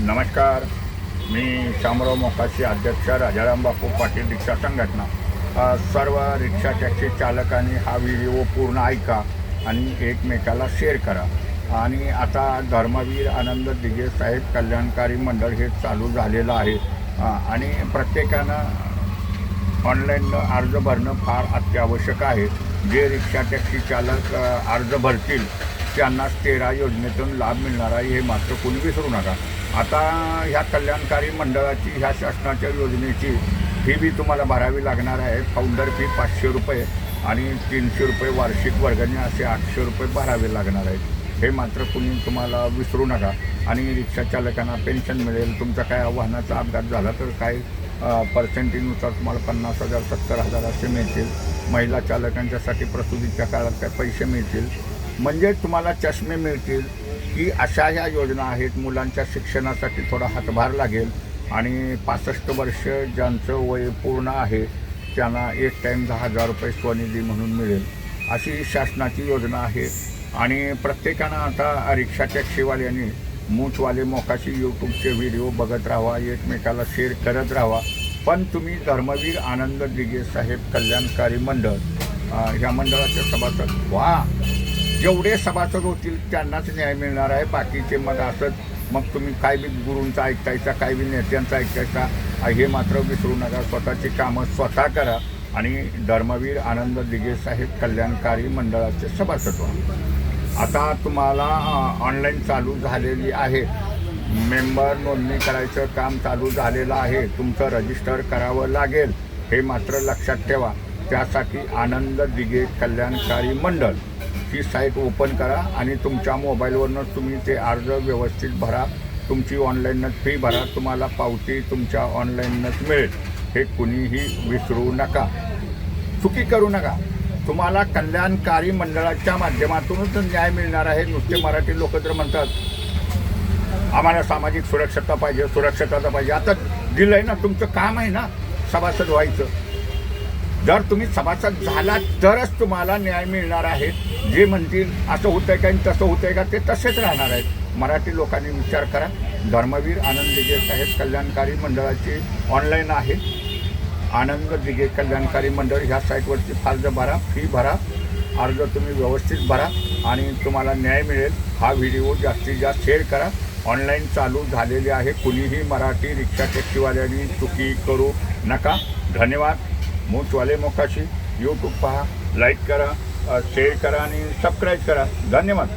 नमस्कार. मी शामराव मोकाचे अध्यक्ष राजाराम बापू पाटील रिक्षा संघटना. सर्व रिक्षा टॅक्सी चालकांनी हा व्हिडिओ पूर्ण ऐका आणि एकमेकाला शेअर करा. आणि आता धर्मवीर आनंद दिघे साहेब कल्याणकारी मंडळ हे चालू झालेलं आहे. आणि प्रत्येकानं ऑनलाईन अर्ज भरणं फार अत्यावश्यक आहे. जे रिक्षा टॅक्सी चालक अर्ज भरतील त्यांनाच तेरा योजनेतून लाभ मिळणार आहे हे मात्र कोणी विसरू नका. आता ह्या कल्याणकारी मंडळाची ह्या शासनाच्या योजनेची फी बी तुम्हाला भरावी लागणार आहे. फाउंडर फी पाचशे रुपये आणि तीनशे रुपये वार्षिक वर्गणी असे आठशे रुपये भरावे लागणार आहेत. हे मात्र कुणी तुम्हाला विसरू नका. आणि रिक्षा चालकांना पेन्शन मिळेल. तुमचा काय वाहनाचा अपघात झाला तर काय पर्सेंटेजनुसार तुम्हाला पन्नास हजार सत्तर हजार असे मिळतील. महिला चालकांच्यासाठी प्रसूतीच्या काळात काय पैसे मिळतील. म्हणजे तुम्हाला चष्मे मिळतील. की अशा ह्या योजना आहेत मुलांच्या शिक्षणासाठी थोडा हातभार लागेल आणि पासष्ट वर्ष ज्यांचं वय पूर्ण आहे त्यांना एक टाईम दहा हजार रुपये स्वनिधी म्हणून मिळेल. अशी शासनाची योजना आहे. आणि प्रत्येकानं आता रिक्षा टॅक्सीवाल्यांनी मूठवाले मोकाशी यूट्यूबचे व्हिडिओ बघत राहावा एकमेकाला शेअर करत राहावा. पण तुम्ही धर्मवीर आनंद दिगे साहेब कल्याणकारी मंडळ ह्या मंडळाचे सभासद व्हा. जेवढे सभासद होतील त्यांनाच न्याय मिळणार आहे. बाकीचे मग असंच मग तुम्ही काय बी गुरूंचा ऐकायचा काय बी नेत्यांचा ऐकायचा हे मात्र विसरू नका. स्वतःची कामं स्वतः करा आणि धर्मवीर आनंद दिगे साहेब कल्याणकारी मंडळाचे सभासद व्हा. आता तुम्हाला ऑनलाईन चालू झालेली आहे. मेंबर नोंदणी करायचं काम चालू झालेलं आहे. तुमचं रजिस्टर करावं लागेल. हे मात्र लक्षात ठेवा. त्यासाठी आनंद दिगे कल्याणकारी मंडळ. ही साईट ओपन करा आणि तुमच्या मोबाईलवरनं तुम्ही ते अर्ज व्यवस्थित भरा. तुमची ऑनलाईनच फी भरा. तुम्हाला पावती तुमच्या ऑनलाईनच मिळेल. हे कुणीही विसरू नका. चुकी करू नका. तुम्हाला कल्याणकारी मंडळाच्या माध्यमातूनच न्याय मिळणार आहे नुसते मराठी लोक तर म्हणतात. आम्हाला सामाजिक सुरक्षता पाहिजे सुरक्षताचा पाहिजे. आता दिलं आहे ना तुमचं काम आहे ना सभासद व्हायचं. जर तुम्ही सभासद झाला तरच तुम्हाला न्याय मिळणार आहे. जे म्हणतील असं होतंय का आणि तसं होतंय का ते तसेच राहणार आहेत. मराठी लोकांनी विचार करा. धर्मवीर आनंद दिगे साहेब कल्याणकारी मंडळाची ऑनलाईन आहे आनंद दिगे कल्याणकारी मंडळ ह्या साईटवरती अर्ज भरा फी भरा. अर्ज तुम्ही व्यवस्थित भरा आणि तुम्हाला न्याय मिळेल. हा व्हिडिओ जास्तीत जास्त शेअर करा. ऑनलाईन चालू झालेले आहे. कुणीही मराठी रिक्षा टॅक्सीवाल्यांनी चुकी करू नका. धन्यवाद. मूचवाले मोकाशी यूट्यूब पहा लाईक करा शेअर करा आणि सबस्क्राईब करा. धन्यवाद.